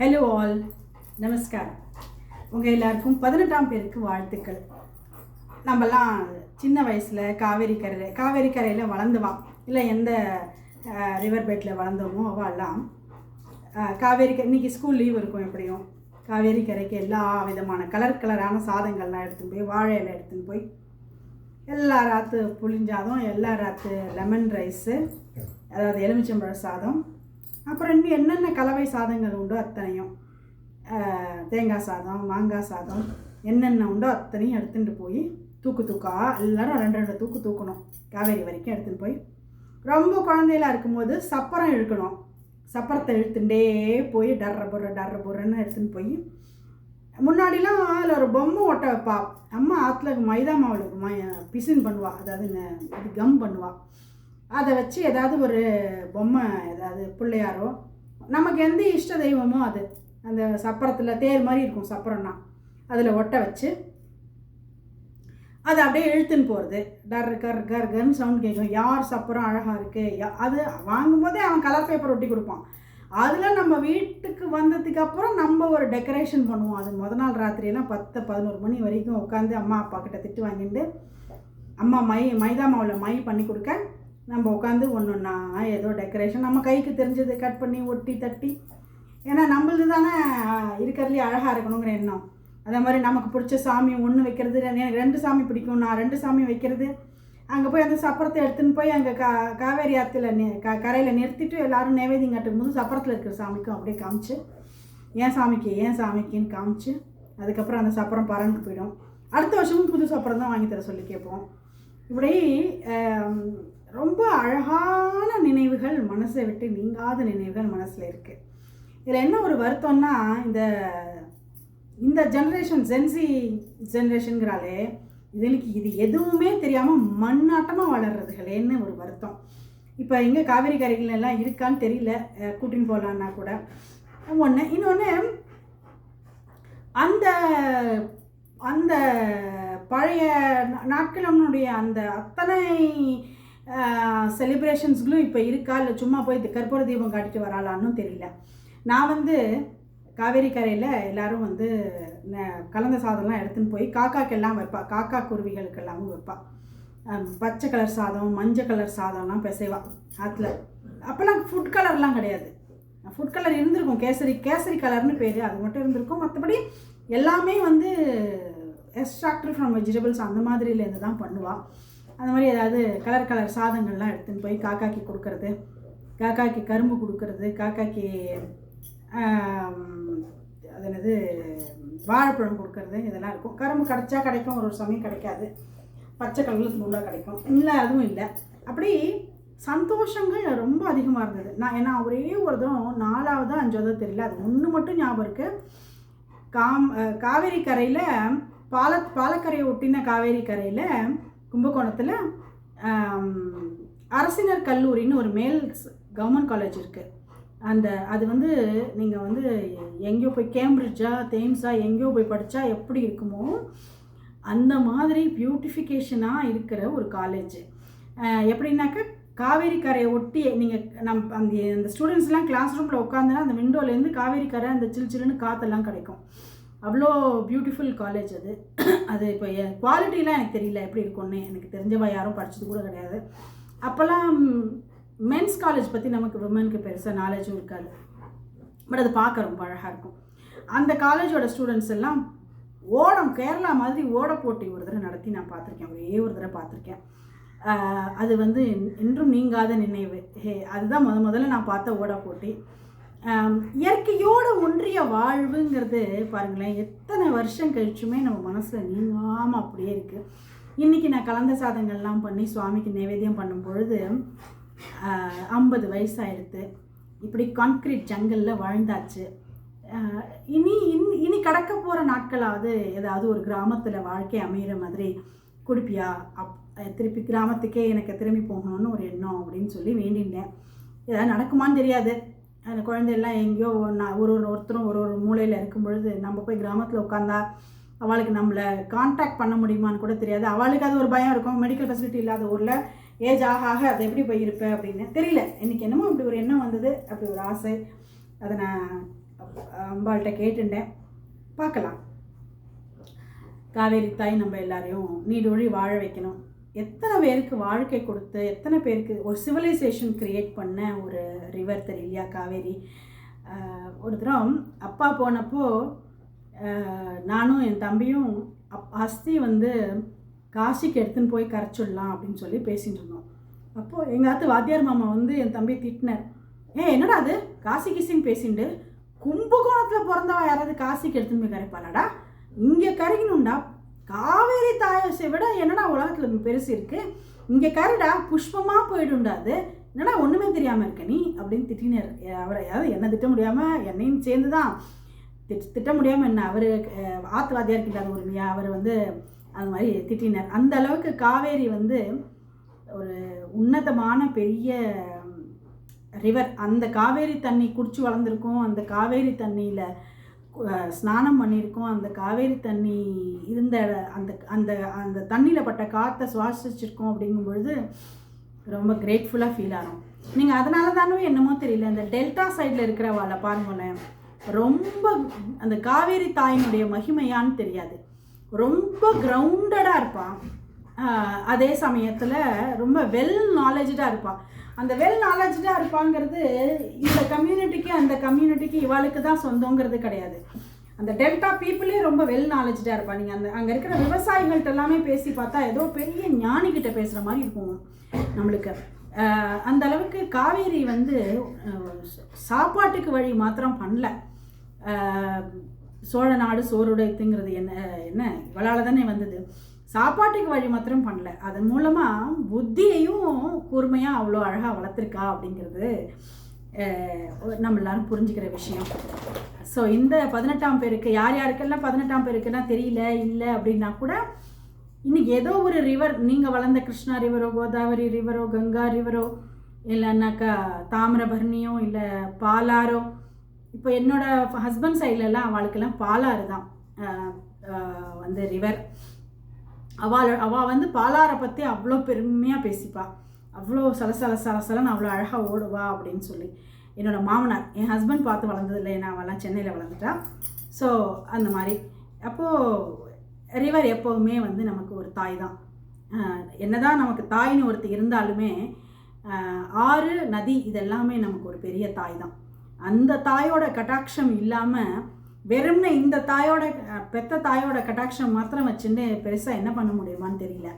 Hello all நமஸ்காரம் உங்கள் எல்லாருக்கும் பதினெட்டாம் பேருக்கு வாழ்த்துக்கள். நம்மலாம் சின்ன வயசில் காவேரி கரை காவேரி கரையில் வளர்ந்துவா? இல்லை எந்த ரிவர் பெட்டில் வளர்ந்தோமோ அவெல்லாம் காவேரி கரை இன்றைக்கி ஸ்கூல் லீவ் இருக்கும் எப்படியும் காவேரி கரைக்கு எல்லா விதமான கலர் கலரான சாதங்கள்லாம் எடுத்துன்னு போய் வாழை இலை எடுத்துன்னு போய் எல்லா ராத்து புளிஞ்சாதம் எல்லா ராத்து லெமன் ரைஸு அதாவது எலுமிச்சம்பழ சாதம் அப்புறம் இன்னும் என்னென்ன கலவை சாதங்கள் உண்டோ அத்தனையும் தேங்காய் சாதம் மாங்காய் சாதம் என்னென்ன உண்டோ அத்தனையும் எடுத்துகிட்டு போய் தூக்கு தூக்கா எல்லாரும் ரெண்டு ரெண்டு தூக்கு தூக்கணும். காவேரி வரைக்கும் எடுத்துகிட்டு போய் ரொம்ப குழந்தையெல்லாம் இருக்கும்போது சப்பரம் இழுக்கணும். சப்பரத்தை இழுத்துட்டே போய் டர்ற பொர்ற டர்ற பொர்றன்னு எடுத்துன்னு போய் முன்னாடிலாம் அதில் ஒரு பொம்மை ஒட்ட வைப்பா. அம்மா ஆற்றுல மைதா மாவில் மை பிசின் பண்ணுவாள் அதாவது இது கம் பண்ணுவாள் அதை வச்சு ஏதாவது ஒரு பொம்மை ஏதாவது பிள்ளையாரோ நமக்கு எந்த இஷ்ட தெய்வமோ அது. அந்த சப்பரத்தில் தேர் மாதிரி இருக்கும் சப்பரம்னா. அதில் ஒட்ட வச்சு அது அப்படியே இழுத்துன்னு போகிறது டர் கர் கர் கர்னு சவுண்ட் கேட்கும். யார் சப்பரம் அழகாக இருக்குது அது வாங்கும்போதே அவன் கலர் பேப்பர் ஒட்டி கொடுப்பான். அதில் நம்ம வீட்டுக்கு வந்ததுக்கப்புறம் நம்ம ஒரு டெக்கரேஷன் பண்ணுவோம். அது முத நாள் ராத்திரியெல்லாம் பத்து பதினோரு மணி வரைக்கும் உட்காந்து அம்மா அப்பா கிட்ட திட்டு வாங்கிட்டு அம்மா மை மைதா மாவில் மை பண்ணி கொடுக்க நம்ம உட்காந்து ஒன்று ஒன்றா ஏதோ டெக்கரேஷன் நம்ம கைக்கு தெரிஞ்சது கட் பண்ணி ஒட்டி தட்டி. ஏன்னா நம்மளது தானே இருக்கிறதுலே அழகாக இருக்கணுங்கிற எண்ணம். அதே மாதிரி நமக்கு பிடிச்ச சாமி ஒன்று வைக்கிறது எனக்கு ரெண்டு சாமி பிடிக்கும் நான் ரெண்டு சாமி வைக்கிறது. அங்கே போய் அந்த சப்பரத்தை எடுத்துன்னு போய் அங்கே கா காவேரி ஆற்றுல நி க கரையில் நிறுத்திட்டு எல்லாரும் நைவேத்தியம் கட்டும் போது சப்பரத்தில் இருக்கிற சாமிக்கும் அப்படியே காமிச்சு ஏன் சாமிக்கு ஏன் சாமிக்குன்னு காமிச்சு அதுக்கப்புறம் அந்த சப்பரம் பறந்து போயிடும். அடுத்த வருஷமும் புது சப்பரம் தான் வாங்கி தர சொல்லி கேட்போம். இப்படி ரொம்ப அழகான நினைவுகள் மனசை விட்டு நீங்காத நினைவுகள் மனசில் இருக்குது இதில் என்ன ஒரு வருத்தம்னா இந்த இந்த ஜென்ரேஷன் ஜென்சி ஜென்ரேஷனுங்கிறாலே இதுக்கு இது எதுவுமே தெரியாமல் மண்ணாட்டமாக வளர்றதுகளேன்னு ஒரு வருத்தம். இப்போ எங்கே காவேரி கரைகள் எல்லாம் இருக்கான்னு தெரியல. கூட்டின்னு போகலான்னா கூட. ஒன்று இன்னொன்று அந்த அந்த பழைய நாட்களம்னுடைய நாட்களினுடைய அந்த அத்தனை செலிப்ரேஷன்ஸ்களும் இப்போ இருக்கா? இல்லை சும்மா போய் கற்பூர தீபம் காட்டிட்டு வராளான்னு தெரியல. நான் வந்து காவேரி கரையில் எல்லாரும் வந்து ந- கலந்த சாதம்லாம் எடுத்துன்னு போய் காக்காக்கெல்லாம் வைப்பா. காக்கா குருவிகளுக்கெல்லாமும் வைப்பா. பச்சை கலர் சாதம் மஞ்சள் கலர் சாதம்லாம் பிசைவா. ஆற்றுல அப்போல்லாம் ஃபுட் கலர்லாம் கிடையாது. ஃபுட் கலர் இருந்திருக்கும். கேசரி கேசரி கலர்னு பேர். அது மட்டும் இருந்திருக்கும். மற்றபடி எல்லாமே வந்து எக்ஸ்ட்ராக்டர் ஃப்ரம் வெஜிடபிள்ஸ் அந்த மாதிரிலேருந்து தான் பண்ணுவாள் அந்த மாதிரி ஏதாவது கலர் கலர் சாதங்கள்லாம் எடுத்துன்னு போய் காக்காக்கு கொடுக்கறது காக்காக்கு கரும்பு கொடுக்கறது காக்காக்கு அது என்னது வாழைப்பழம் கொடுக்கறது இதெல்லாம் இருக்கும். கரும்பு கிடைச்சா கிடைக்கும் ஒரு ஒரு சமயம் கிடைக்காது. பச்சை கலரில் துண்டாக கிடைக்கும். இல்லை அதுவும் இல்லை. அப்படி சந்தோஷங்கள் ரொம்ப அதிகமாக இருந்தது. நான் ஏன்னா ஒரே ஒரு தரம் நாலாவது அஞ்சாவதோ தெரியல. அது ஒன்று மட்டும் ஞாபகம் இருக்குது காம் காவேரி கரையில் பால பாலக்கரையை ஒட்டின காவேரி கரையில் கும்பகோணத்தில் அரசினர் கல்லூரின்னு ஒரு மேல் கவர்மெண்ட் காலேஜ் இருக்குது அந்த அது வந்து நீங்கள் வந்து எங்கேயோ போய் கேம்பிரிட்ஜா தேம்ஸா எங்கேயோ போய் படித்தா எப்படி இருக்குமோ அந்த மாதிரி பியூட்டிஃபிகேஷனாக இருக்கிற ஒரு காலேஜ். எப்படின்னாக்கா காவேரி கரையை ஒட்டி நீங்கள் நம் அந்த அந்த ஸ்டூடெண்ட்ஸ்லாம் கிளாஸ் ரூமில் உட்காந்துனா அந்த விண்டோலேருந்து காவேரி கரை அந்த சில் சில்லுன்னு காற்றெல்லாம் கிடைக்கும். அவ்வளோ பியூட்டிஃபுல் காலேஜ் அது. அது இப்போ குவாலிட்டிலாம் எனக்கு தெரியல எப்படி இருக்கும்னு எனக்கு தெரிஞ்சவா யாரும் படிச்சது கூட கிடையாது. அப்போல்லாம் மென்ஸ் காலேஜ் பற்றி நமக்கு விமனுக்கு பெருசாக நாலேஜும் இருக்காது. பட் அது பார்க்க ரொம்ப அழகாக இருக்கும். அந்த காலேஜோட ஸ்டூடெண்ட்ஸ் எல்லாம் ஓடம் கேரளா மாதிரி ஓட போட்டி ஒரு தடவை நடத்தி நான் பார்த்துருக்கேன். ஒரே ஒரு தடவை பார்த்துருக்கேன். அது வந்து என்றும் நீங்காத நினைவு. ஹே அதுதான் முத முதல்ல நான் பார்த்த ஓட போட்டி. இயற்கையோடு ஒன்றிய வாழ்வுங்கிறது பாருங்களேன் எத்தனை வருஷம் கழிச்சுமே நம்ம மனசில் நீங்காமல் அப்படியே இருக்குது இன்றைக்கி நான் கலந்த சாதங்கள்லாம் பண்ணி சுவாமிக்கு நைவேத்தியம் பண்ணும் பொழுது ஐம்பது வயசாயிடுது இப்படி கான்க்ரீட் ஜங்கலில் வாழ்ந்தாச்சு. இனி இனி இனி கடக்க போகிற நாட்களாவது ஏதாவது ஒரு கிராமத்தில் வாழ்க்கை அமையிற மாதிரி குடிப்பியா? அப் திருப்பி கிராமத்துக்கே எனக்கு திரும்பி போகணும்னு ஒரு எண்ணம் அப்படின்னு சொல்லி வேண்டிட்டேன் ஏதாவது நடக்குமான்னு தெரியாது. அந்த குழந்தையெல்லாம் எங்கேயோ நான் ஒரு ஒரு ஒருத்தரும் ஒரு ஒரு மூலையில் இருக்கும் பொழுது நம்ம போய் கிராமத்தில் உட்காந்தா அவளுக்கு நம்மளை காண்டாக்ட் பண்ண முடியுமான்னு கூட தெரியாது. அவளுக்கு அது ஒரு பயம் இருக்கும். மெடிக்கல் ஃபெசிலிட்டி இல்லாத ஊரில் ஏஜ் ஆக ஆக அது எப்படி போய் இருப்பேன் அப்படின்னு. தெரியல. இன்னைக்கு என்னமோ அப்படி ஒரு எண்ணம் வந்தது. அப்படி ஒரு ஆசை. அதை நான் அம்பாள்கிட்ட கேட்டுட்டேன். பார்க்கலாம். காவேரி தாய் நம்ம எல்லாரையும் நீடொழி வாழ வைக்கணும். எத்தனை பேருக்கு வாழ்க்கை கொடுத்து எத்தனை பேருக்கு ஒரு சிவிலைசேஷன் க்ரியேட் பண்ண ஒரு ரிவர் தெரியலையா காவேரி. ஒரு தரம் அப்பா போனப்போ நானும் என் தம்பியும் அப் அஸ்தி வந்து காசிக்கு எடுத்துன்னு போய் கரைச்சிடலாம் அப்படின்னு சொல்லி பேசிகிட்டு இருந்தோம். அப்போது எங்கள் ஆத்து வாத்தியார் மாமா வந்து என் தம்பி திட்டினார். ஏ என்னடா அது? காசி கிசின்னு பேசிண்டு. கும்பகோணத்தில் பிறந்தவா யாராவது காசிக்கு எடுத்துன்னு போய் கரைப்பாளாடா? இங்கே கரைக்கணும்டா. காவே விட என்னடா உலகத்தில் பெருசு இருக்குது இங்கே கருடா புஷ்பமாக போயிடும்டா அது என்னடா ஒன்றுமே தெரியாமல் இருக்க நீ? அப்படின்னு திட்டினார் அவரை அதாவது என்ன திட்ட முடியாமல் என்னையும் சேர்ந்து தான் திட் திட்ட முடியாமல் என்ன? அவர் ஆத்துவாதியாக இருக்கின்றார் உரிமையா? அவர் வந்து அது மாதிரி திட்டினார். அந்த அளவுக்கு காவேரி வந்து ஒரு உன்னதமான பெரிய ரிவர். அந்த காவேரி தண்ணி குடிச்சு வளர்ந்துருக்கோம். அந்த காவேரி தண்ணியில் ஸ்நானம் பண்ணியிருக்கோம். அந்த காவேரி தண்ணி இருந்த அந்த அந்த அந்த தண்ணியில் பட்ட காற்றை சுவாசிச்சிருக்கோம் அப்படிங்கும் பொழுது ரொம்ப கிரேட்ஃபுல்லாக ஃபீல் ஆகும் நீங்கள் அதனால தானே என்னமோ தெரியல. இந்த டெல்டா சைடில் இருக்கிறவாளை பாருங்களேன். ரொம்ப அந்த காவேரி தாயினுடைய மகிமையான்னு தெரியாது. ரொம்ப கிரவுண்டடாக இருப்பான். அதே சமயத்தில் ரொம்ப வெல் நாலேஜாக இருப்பான். அந்த வெல் நாலேஜாக இருப்பாங்கிறது இந்த கம்யூனிட்டிக்கு அந்த கம்யூனிட்டிக்கு இவாளுக்கு தான் சொந்தங்கிறது கிடையாது. அந்த டெல்டா பீப்புளே ரொம்ப வெல் நாலேஜாக இருப்பாள் நீங்கள் அந்த அங்கே இருக்கிற விவசாயிகள்கிட்ட எல்லாமே பேசி பார்த்தா ஏதோ பெரிய ஞானிக்கிட்ட பேசுகிற மாதிரி இருக்கும் நம்மளுக்கு. அந்த அளவுக்கு காவேரி வந்து சாப்பாட்டுக்கு வழி மாத்திரம் பண்ணல. சோழ நாடு சோறுடைத்துங்கிறது என்ன என்ன இவளால் தானே வந்தது. சாப்பாட்டுக்கு வழி மாத்திரம் பண்ணல. அதன் மூலமாக புத்தியையும் கூர்மையாக அவ்வளோ அழகாக வளர்த்துருக்கா அப்படிங்கிறது நம்ம எல்லாரும் புரிஞ்சுக்கிற விஷயம். ஸோ இந்த பதினெட்டாம் பேருக்கு யார் யாருக்கெல்லாம் பதினெட்டாம் பேருக்குலாம் தெரியல இல்லை அப்படின்னா கூட இன்னைக்கு ஏதோ ஒரு ரிவர் நீங்கள் வளர்ந்த கிருஷ்ணா ரிவரோ கோதாவரி ரிவரோ கங்கா ரிவரோ இல்லைன்னாக்கா தாமிரபரணியோ இல்லை பாலாரோ இப்போ என்னோடய ஹஸ்பண்ட் சைட்லலாம் அவளுக்கெல்லாம் பாலாறு தான். வந்து ரிவர் அவள் அவள் வந்து பாலாரை பற்றி அவ்வளோ பெருமையாக பேசிப்பா. அவ்வளோ சலசல சலசலன்னு அவ்வளோ அழகாக ஓடுவா அப்படின்னு சொல்லி. என்னோடய மாமனார் என் ஹஸ்பண்ட் பார்த்து வளர்ந்ததில்லை ஏன்னா அவெல்லாம் சென்னையில் வளர்ந்துட்டா. ஸோ அந்த மாதிரி. அப்போது ரிவர் எப்போவுமே வந்து நமக்கு ஒரு தாய் தான். என்ன என்னதான் நமக்கு தாய்னு ஒருத்தர் இருந்தாலுமே ஆறு நதி இதெல்லாமே நமக்கு ஒரு பெரிய தாய் தான். அந்த தாயோட கட்டாட்சம் இல்லாமல் வெறும்னு இந்த தாயோட பெத்த தாயோட கட்டாட்சம் மாத்திரம் வச்சுன்னு பெருசாக என்ன பண்ண முடியுமான்னு தெரியல.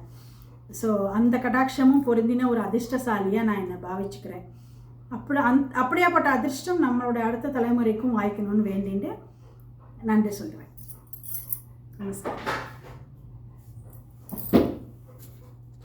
ஸோ அந்த கட்டாட்சமும் பொருந்தின ஒரு அதிர்ஷ்டசாலியாக நான் என்னை பாவிச்சுக்கிறேன். அப்படி அந் அப்படியாப்பட்ட அதிர்ஷ்டம் நம்மளோட அடுத்த தலைமுறைக்கும் வாய்க்கணும்னு வேண்டிட்டு நன்றி சொல்கிறேன் நமஸ்காரம்.